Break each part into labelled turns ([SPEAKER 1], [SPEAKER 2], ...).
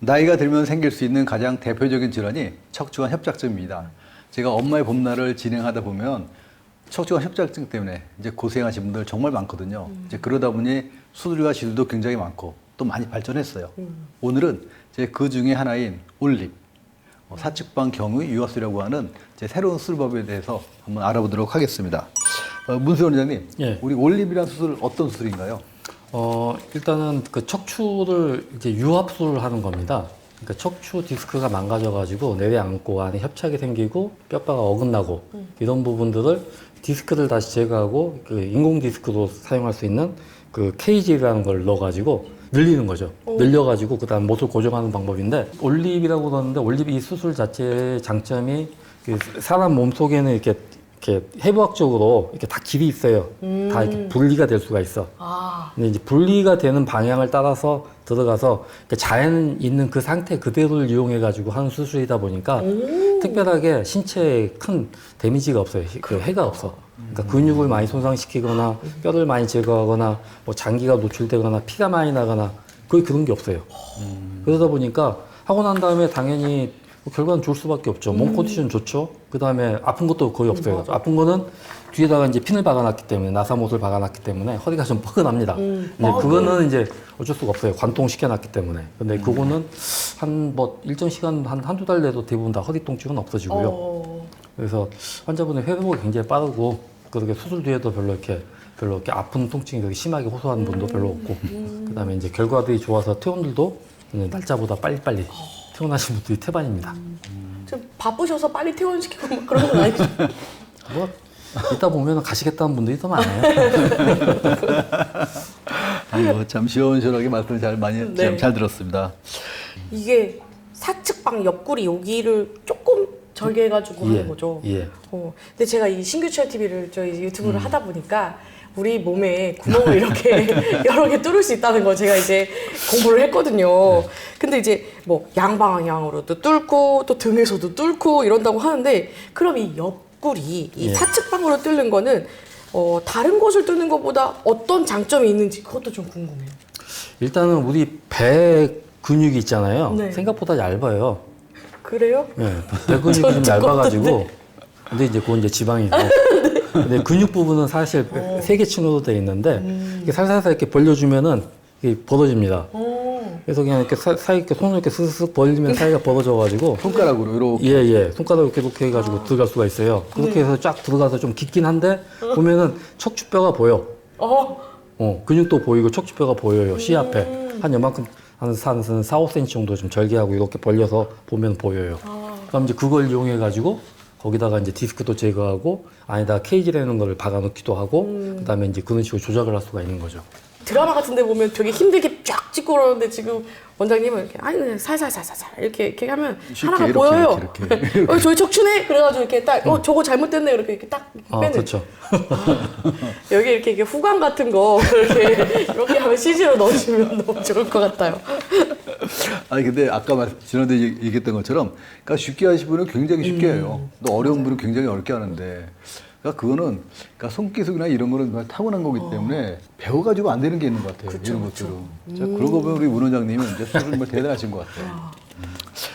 [SPEAKER 1] 나이가 들면 생길 수 있는 가장 대표적인 질환이 척추관 협착증입니다. 제가 엄마의 봄날을 진행하다 보면 척추관 협착증 때문에 이제 고생하신 분들 정말 많거든요. 이제 그러다 보니 수술과 시술도 굉장히 많고 또 많이 발전했어요. 오늘은 제 그 중에 하나인 올립, 어, 사측방 경유 유압술이라고 하는 제 새로운 수술법에 대해서 한번 알아보도록 하겠습니다. 어, 문세원 원장님,
[SPEAKER 2] 예.
[SPEAKER 1] 우리 올립이라는 수술 어떤 수술인가요?
[SPEAKER 2] 어, 일단은 그 척추를 이제 유압술을 하는 겁니다. 그러니까 척추 디스크가 망가져가지고 내려앉고 안에 협착이 생기고 뼈가가 어긋나고 이런 부분들을 디스크를 다시 제거하고 그 인공 디스크로 사용할 수 있는 그 케이지라는 걸 넣어가지고 늘리는 거죠. 늘려가지고 그다음 못을 고정하는 방법인데 올립이라고 그러는데 올립 이 수술 자체의 장점이 그 사람 몸 속에는 이렇게 이렇게 해부학적으로 이렇게 다 길이 있어요. 다 이렇게 분리가 될 수가 있어.
[SPEAKER 3] 아,
[SPEAKER 2] 근데 이제 분리가 되는 방향을 따라서 들어가서 그 자연 있는 그 상태 그대로를 이용해 가지고 하는 수술이다 보니까 특별하게 신체에 큰 데미지가 없어요. 그 해가 없어. 그러니까 근육을 많이 손상시키거나 뼈를 많이 제거하거나 뭐 장기가 노출되거나 피가 많이 나거나 거의 그런 게 없어요. 그러다 보니까 하고 난 다음에 당연히 뭐 결과는 좋을 수밖에 없죠. 몸 컨디션 좋죠. 그 다음에 아픈 것도 거의 없어요. 아픈 거는 뒤에다가 이제 핀을 박아놨기 때문에 나사못을 박아놨기 때문에 허리가 좀 뻐근합니다.
[SPEAKER 3] 음.
[SPEAKER 2] 이제 그거는 이제 어쩔 수가 없어요. 관통 시켜놨기 때문에. 근데 그거는 한 뭐 일정 시간 한 한두 달 내도 대부분 다 허리 통증은 없어지고요.
[SPEAKER 3] 어,
[SPEAKER 2] 그래서 환자분의 회복이 굉장히 빠르고 그렇게 수술 뒤에도 별로 이렇게 별로 이렇게 아픈 통증이 그렇게 심하게 호소하는 분도 별로 없고 그다음에 이제 결과들이 좋아서 퇴원들도 날짜보다 빨리빨리 퇴원하신 분들이 태반입니다.
[SPEAKER 3] 좀 바쁘셔서 빨리 퇴원시키고 막 그런 건 아니죠?
[SPEAKER 2] 뭐 이따 보면 가시겠다는 분들이 더 많아요.
[SPEAKER 1] 아이고, 참 시원시원하게 말씀을 잘 많이
[SPEAKER 3] 네.
[SPEAKER 1] 참잘 들었습니다.
[SPEAKER 3] 이게 사측방 옆구리 여기를 조금 절개해가지고 하는 거죠.
[SPEAKER 2] 예.
[SPEAKER 3] 어, 근데 제가 이 신규철 TV를 저희 유튜브를
[SPEAKER 2] 음.
[SPEAKER 3] 하다 보니까 우리 몸에 구멍을 이렇게 여러 개 뚫을 수 있다는 거 제가 이제 공부를 했거든요.
[SPEAKER 2] 네.
[SPEAKER 3] 근데 이제 뭐 양방향으로도 뚫고 또 등에서도 뚫고 이런다고 하는데 그럼 이 옆구리 이
[SPEAKER 2] 예.
[SPEAKER 3] 사측방으로 뚫는 거는 어, 다른 곳을 뚫는 것보다 어떤 장점이 있는지 그것도 좀 궁금해요.
[SPEAKER 2] 일단은 우리 배 근육이 있잖아요.
[SPEAKER 3] 네.
[SPEAKER 2] 생각보다 얇아요.
[SPEAKER 3] 그래요?
[SPEAKER 2] 예, 배 근육이
[SPEAKER 3] 좀저
[SPEAKER 2] 얇아가지고. 근데 이제 그건 이제 지방이고. 근데 근육 부분은 사실 세 개 층으로 되어 있는데 이렇게 살살살 이렇게 벌려주면은 이게 벌어집니다.
[SPEAKER 3] 어.
[SPEAKER 2] 그래서 그냥 이렇게 사, 사이 이렇게 손을 이렇게 슥슥 벌리면 사이가 벌어져가지고
[SPEAKER 1] 손가락으로 이렇게
[SPEAKER 2] 예, 예. 손가락 이렇게 이렇게 해가지고 들어갈 수가 있어요. 그렇게 해서 쫙 들어가서 좀 깊긴 한데 보면은 척추뼈가 보여.
[SPEAKER 3] 어.
[SPEAKER 2] 어, 근육도 보이고 척추뼈가 보여요. 시 앞에. 한 요만큼, 한 4, 4, 5cm 정도 좀 절개하고 이렇게 벌려서 보면 보여요. 그럼 이제 그걸 이용해 가지고 거기다가 이제 디스크도 제거하고 안에다가 케이지라는 거를 박아놓기도 하고 그 다음에 이제 그런 식으로 조작을 할 수가 있는 거죠.
[SPEAKER 3] 드라마 같은 데 보면 되게 힘들게 쫙 찍고 그러는데 지금 원장님은 이렇게 아니 그냥 살살살살살 이렇게 이렇게 하면
[SPEAKER 1] 쉽게
[SPEAKER 3] 하나가
[SPEAKER 1] 이렇게,
[SPEAKER 3] 보여요.
[SPEAKER 1] 이렇게, 이렇게.
[SPEAKER 3] 어, 저기 척추네. 그래가지고 이렇게 딱 어 저거 잘못됐네 이렇게 이렇게 딱
[SPEAKER 2] 아,
[SPEAKER 3] 빼는.
[SPEAKER 2] 그렇죠.
[SPEAKER 3] 여기 이렇게, 이렇게 후광 같은 거 이렇게 이렇게 하면 CG로 넣어주면 너무 좋을 것 같아요.
[SPEAKER 1] 아니 근데 아까 말 얘기- 얘기했던 것처럼 그러니까 쉽게 하시는 분은 굉장히 쉽게
[SPEAKER 3] 음.
[SPEAKER 1] 해요. 또 어려운 분은 굉장히 어렵게 하는데 그러니까 그거는 그러니까 손기술이나 이런 거는 타고난 거기 때문에 배워가지고 안 되는 게 있는 것 같아요. 이런 것들은. 자, 그러고 보면 우리 문 원장님은 이제 수술 정말 대단하신 것 같아요. 음.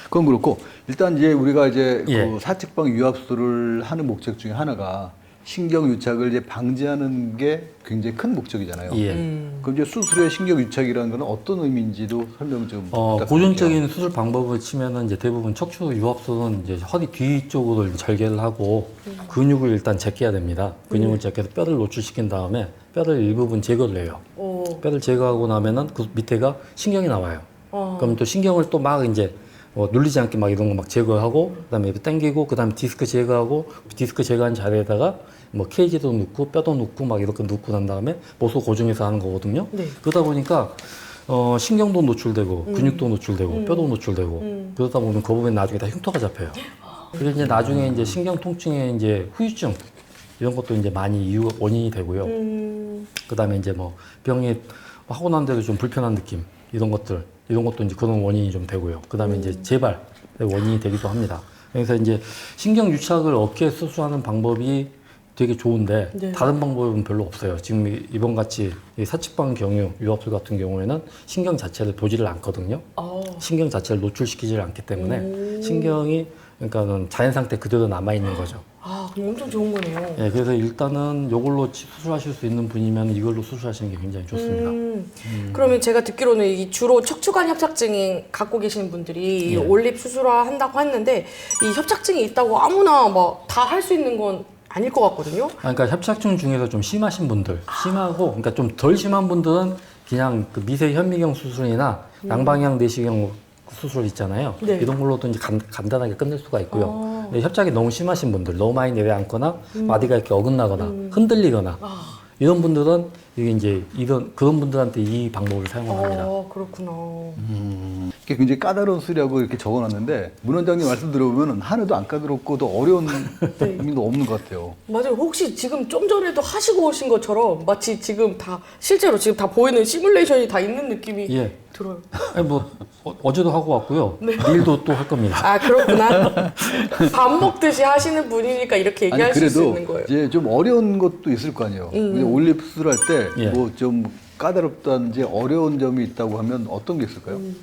[SPEAKER 1] 그건 그렇고 일단 이제 우리가 이제
[SPEAKER 2] 예.
[SPEAKER 1] 그 사측방 유압술을 하는 목적 중에 하나가 신경 유착을 이제 방지하는 게 굉장히 큰 목적이잖아요.
[SPEAKER 2] 예.
[SPEAKER 3] 음.
[SPEAKER 1] 그럼 이제 수술의 신경 유착이라는 건 어떤 의미인지도 설명 좀
[SPEAKER 2] 어,
[SPEAKER 1] 부탁드릴게요.
[SPEAKER 2] 고전적인 수술 방법을 치면은 이제 대부분 척추 유압술은 이제 허리 뒤쪽으로 이제 절개를 하고 근육을 일단 제껴야 됩니다. 근육을 제껴서 뼈를 노출시킨 다음에 뼈를 일부분 제거를 해요.
[SPEAKER 3] 오.
[SPEAKER 2] 뼈를 제거하고 나면은 그 밑에가 신경이 나와요.
[SPEAKER 3] 어.
[SPEAKER 2] 그럼 또 신경을 또 막 이제 어, 눌리지 않게 막 이런 거 막 제거하고 그다음에 당기고 그다음에 디스크 제거하고 디스크 제거한 자리에다가 뭐 케이지도 넣고 뼈도 넣고 막 이렇게 넣고 난 다음에 모소 고정해서 하는 거거든요.
[SPEAKER 3] 네.
[SPEAKER 2] 그러다 보니까 어, 신경도 노출되고 근육도 노출되고 뼈도 노출되고
[SPEAKER 3] 음.
[SPEAKER 2] 그러다 보면 그 부분에 나중에 다 흉터가 잡혀요. 그래서 이제 나중에 이제 신경 통증에 이제 후유증 이런 것도 이제 많이 이유 원인이 되고요.
[SPEAKER 3] 음.
[SPEAKER 2] 그다음에 이제 뭐 병이 하고 난 데도 좀 불편한 느낌 이런 것들 이런 것도 이제 그런 원인이 좀 되고요. 그 다음에 이제 재발 원인이 되기도 합니다. 그래서 이제 신경 유착을 어깨 수술하는 방법이 되게 좋은데
[SPEAKER 3] 네.
[SPEAKER 2] 다른 방법은 별로 없어요. 지금 이- 이번 같이 이 사측방 경유 유압술 같은 경우에는 신경 자체를 보지를 않거든요.
[SPEAKER 3] 어.
[SPEAKER 2] 신경 자체를 노출시키질 않기 때문에
[SPEAKER 3] 오.
[SPEAKER 2] 신경이 그러니까는 자연 상태 그대로 남아 있는 거죠.
[SPEAKER 3] 아, 그럼 엄청 좋은 거네요.
[SPEAKER 2] 예, 그래서 일단은 이걸로 수술하실 수 있는 분이면 이걸로 수술하시는 게 굉장히 좋습니다.
[SPEAKER 3] 음, 그러면 제가 듣기로는 이 주로 척추관 협착증이 갖고 계시는 분들이
[SPEAKER 2] 예.
[SPEAKER 3] 올립 수술을 한다고 했는데 이 협착증이 있다고 아무나 막 다 할 수 있는 건 아닐 것 같거든요.
[SPEAKER 2] 아, 그러니까 협착증 중에서 좀 심하신 분들, 심하고 그러니까 좀 덜 심한 분들은 그냥 그 미세 현미경 수술이나 양방향 내시경 수술 있잖아요.
[SPEAKER 3] 음. 네.
[SPEAKER 2] 이런 걸로도 이제 간, 간단하게 끝낼 수가 있고요.
[SPEAKER 3] 아.
[SPEAKER 2] 근데 협착이 너무 심하신 분들, 너무 많이 내려앉거나
[SPEAKER 3] 음.
[SPEAKER 2] 마디가 이렇게 어긋나거나 흔들리거나
[SPEAKER 3] 아.
[SPEAKER 2] 이런 분들은 이게 이제 이런 그런 분들한테 이 방법을 사용합니다.
[SPEAKER 3] 어, 그렇구나.
[SPEAKER 1] 이게 굉장히 까다로운 수리라고 이렇게 적어놨는데 문 원장님 말씀 들어보면 하나도 안 까다롭고 또 어려운
[SPEAKER 3] 네.
[SPEAKER 1] 의미도 없는 것 같아요.
[SPEAKER 3] 맞아요. 혹시 지금 좀 전에도 하시고 오신 것처럼 마치 지금 다 실제로 지금 다 보이는 시뮬레이션이 다 있는 느낌이
[SPEAKER 2] 예.
[SPEAKER 3] 들어요.
[SPEAKER 2] 아니, 뭐 어, 제도 하고 왔고요.
[SPEAKER 3] 네.
[SPEAKER 2] 내일도 또 할 겁니다.
[SPEAKER 3] 아 그렇구나. 밥 먹듯이 하시는 분이니까 이렇게 얘기하실 수
[SPEAKER 1] 그래도
[SPEAKER 3] 있는 거예요.
[SPEAKER 1] 이제 좀 어려운 것도 있을 거 아니에요. 근데 올립 수술할
[SPEAKER 2] 예.
[SPEAKER 1] 때뭐좀 까다롭다든지 어려운 점이 있다고 하면 어떤 게 있을까요?
[SPEAKER 3] 음.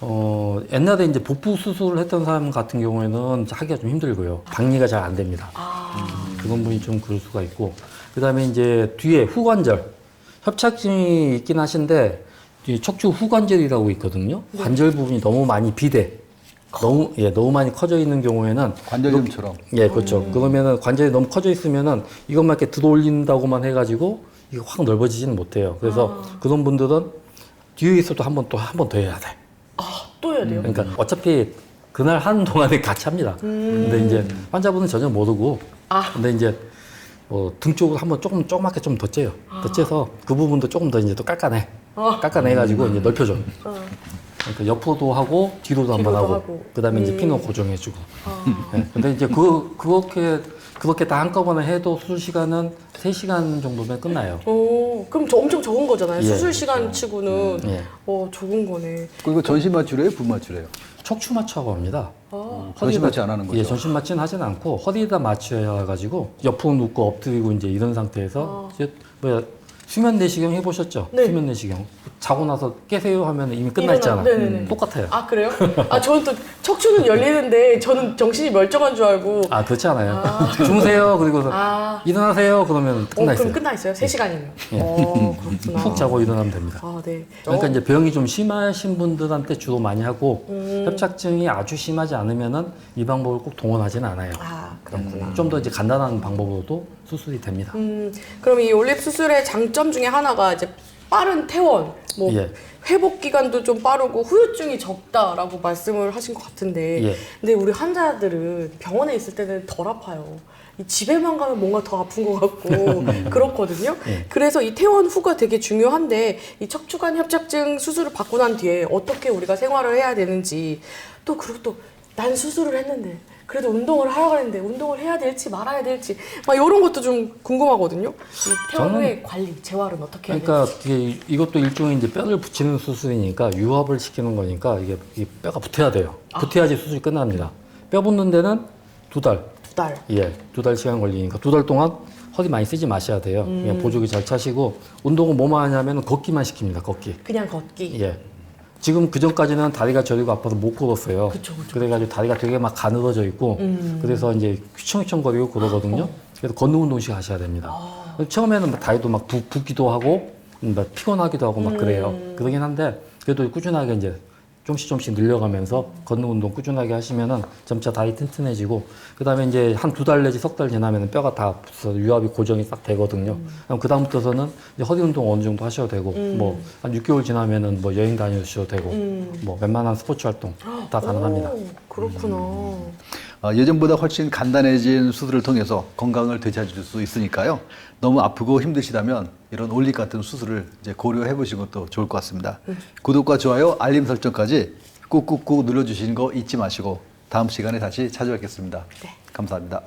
[SPEAKER 2] 어, 옛날에 이제 복부 수술을 했던 사람 같은 경우에는 하기가 좀 힘들고요. 박리가 잘 안 됩니다.
[SPEAKER 3] 아,
[SPEAKER 2] 그런 분이 좀 그럴 수가 있고. 그 다음에 이제 뒤에 후관절. 협착증이 있긴 하신데, 이 척추 후관절이라고 있거든요.
[SPEAKER 3] 네.
[SPEAKER 2] 관절 부분이 너무 많이 비대. 너무, 예, 너무 많이 커져 있는 경우에는
[SPEAKER 1] 관절염처럼.
[SPEAKER 2] 예, 그렇죠. 그러면은 관절이 너무 커져 있으면은 이것만 이렇게 들어 올린다고만 해가지고 이게 확 넓어지지는 못해요. 그래서 그런 분들은 뒤에 있어도 한 번 또 한 번 더 해야 돼.
[SPEAKER 3] 아, 또 해야 돼요.
[SPEAKER 2] 그러니까 어차피 그날 하는 동안에 같이 합니다. 근데 이제 환자분은 전혀 모르고
[SPEAKER 3] 아.
[SPEAKER 2] 근데 이제 뭐 등 쪽으로 한번 조금 조그맣게 좀 더 째요. 더 째서 그 부분도 조금 더 이제 또 깎아내.
[SPEAKER 3] 아.
[SPEAKER 2] 깎아내가지고 이제 넓혀줘.
[SPEAKER 3] 어.
[SPEAKER 2] 그러니까 옆으로도 하고 뒤로도 한 번
[SPEAKER 3] 뒤로도
[SPEAKER 2] 하고,
[SPEAKER 3] 하고.
[SPEAKER 2] 그다음에 이제
[SPEAKER 3] 음.
[SPEAKER 2] 피노 고정해주고.
[SPEAKER 3] 아.
[SPEAKER 2] 네. 근데 이제 그 그렇게 그렇게 다 한꺼번에 해도 수술 시간은 3시간 정도면 끝나요.
[SPEAKER 3] 어, 그럼 저 엄청 적은 거잖아요.
[SPEAKER 2] 예,
[SPEAKER 3] 수술 시간 치고는
[SPEAKER 2] 예.
[SPEAKER 3] 어 적은 거네.
[SPEAKER 1] 그리고 전신 마취래요, 분 마취래요.
[SPEAKER 2] 척추 마취하고 합니다.
[SPEAKER 3] 아,
[SPEAKER 1] 전신 마취 안 하는 거죠?
[SPEAKER 2] 예, 전신 마취는 하진 않고 허리에다 마취해 가지고 옆으로 눕고 엎드리고 이제 이런 상태에서 이제 뭐야 수면 내시경 해보셨죠?
[SPEAKER 3] 네.
[SPEAKER 2] 수면 내시경 자고 나서 깨세요 하면 이미 끝났잖아.
[SPEAKER 3] 일어나- 네네네.
[SPEAKER 2] 똑같아요.
[SPEAKER 3] 아 그래요? 아 저는 또 척추는 열리는데 저는 정신이 멀쩡한 줄 알고.
[SPEAKER 2] 아 그렇지 않아요. 주무세요. 그리고서
[SPEAKER 3] 아,
[SPEAKER 2] 일어나세요. 그러면
[SPEAKER 3] 어,
[SPEAKER 2] 끝나 있어요.
[SPEAKER 3] 그럼 끝나 있어요? 3 시간이면.
[SPEAKER 2] 예.
[SPEAKER 3] 어, 그렇구나.
[SPEAKER 2] 푹 자고 일어나면 됩니다.
[SPEAKER 3] 아, 네.
[SPEAKER 2] 그러니까
[SPEAKER 3] 어,
[SPEAKER 2] 이제 병이 좀 심하신 분들한테 주로 많이 하고
[SPEAKER 3] 음.
[SPEAKER 2] 협착증이 아주 심하지 않으면은 이 방법을 꼭 동원하지는 않아요.
[SPEAKER 3] 아, 그렇구나.
[SPEAKER 2] 좀 더 이제 간단한 방법으로도 수술이 됩니다.
[SPEAKER 3] 음, 그럼 이 올립 수술의 장점 중에 하나가 이제 빠른 퇴원, 뭐
[SPEAKER 2] 예.
[SPEAKER 3] 회복 기간도 좀 빠르고 후유증이 적다라고 말씀을 하신 것 같은데,
[SPEAKER 2] 예.
[SPEAKER 3] 근데 우리 환자들은 병원에 있을 때는 덜 아파요. 이 집에만 가면 뭔가 더 아픈 것 같고 그렇거든요.
[SPEAKER 2] 예.
[SPEAKER 3] 그래서 이 퇴원 후가 되게 중요한데 이 척추관 협착증 수술을 받고 난 뒤에 어떻게 우리가 생활을 해야 되는지 또 그리고 또 난 수술을 했는데 그래도 운동을 하라고 했는데 운동을 해야 될지 말아야 될지 막 이런 것도 좀 궁금하거든요. 이
[SPEAKER 2] 저는-
[SPEAKER 3] 후의 관리, 재활은 어떻게 해야
[SPEAKER 2] 그러니까 이게 이것도 일종의 이제 뼈를 붙이는 수술이니까 유압을 시키는 거니까 이게, 이게 뼈가 붙어야 돼요. 붙어야지 수술이 끝납니다. 뼈 붙는 데는 두 달,
[SPEAKER 3] 될지 두 달.
[SPEAKER 2] 예, 두 달 시간 걸리니까 두 달 동안 허리 많이 쓰지 마셔야 돼요.
[SPEAKER 3] 음.
[SPEAKER 2] 그냥 보조기 잘 차시고 운동은 뭐만 하냐면 걷기만 시킵니다. 걷기.
[SPEAKER 3] 그냥 걷기.
[SPEAKER 2] 예. 지금 그 전까지는 다리가 저리고 아파서 못 걸었어요.
[SPEAKER 3] 그쵸, 그쵸.
[SPEAKER 2] 그래가지고 다리가 되게 막 가늘어져 있고,
[SPEAKER 3] 음.
[SPEAKER 2] 그래서 이제 휘청휘청거리고 그러거든요. 그래서 걷는 운동씩 하셔야 됩니다.
[SPEAKER 3] 아.
[SPEAKER 2] 처음에는 막 다리도 막 붓, 붓기도 하고, 음, 막 피곤하기도 하고 막 그래요.
[SPEAKER 3] 음.
[SPEAKER 2] 그러긴 한데, 그래도 꾸준하게 이제 좀씩 좀씩 늘려가면서 걷는 운동 꾸준하게 하시면은 점차 다리 튼튼해지고, 그 다음에 이제 한 두 달 내지 석 달 지나면은 뼈가 다 붙어서 유압이 고정이 싹 되거든요. 그럼 그다음부터서는 이제 허리 운동 어느 정도 하셔도 되고, 뭐 한 6개월 지나면은 뭐 여행 다니셔도 되고,
[SPEAKER 3] 음.
[SPEAKER 2] 뭐 웬만한 스포츠 활동 다 가능합니다.
[SPEAKER 3] 오, 그렇구나.
[SPEAKER 1] 아, 예전보다 훨씬 간단해진 수술을 통해서 건강을 되찾을 수 있으니까요. 너무 아프고 힘드시다면 이런 올릭 같은 수술을 이제 고려해 보시는 것도 좋을 것 같습니다. 구독과 좋아요, 알림 설정까지 꾹꾹꾹 눌러주시는 거 잊지 마시고 다음 시간에 다시 찾아뵙겠습니다. 감사합니다.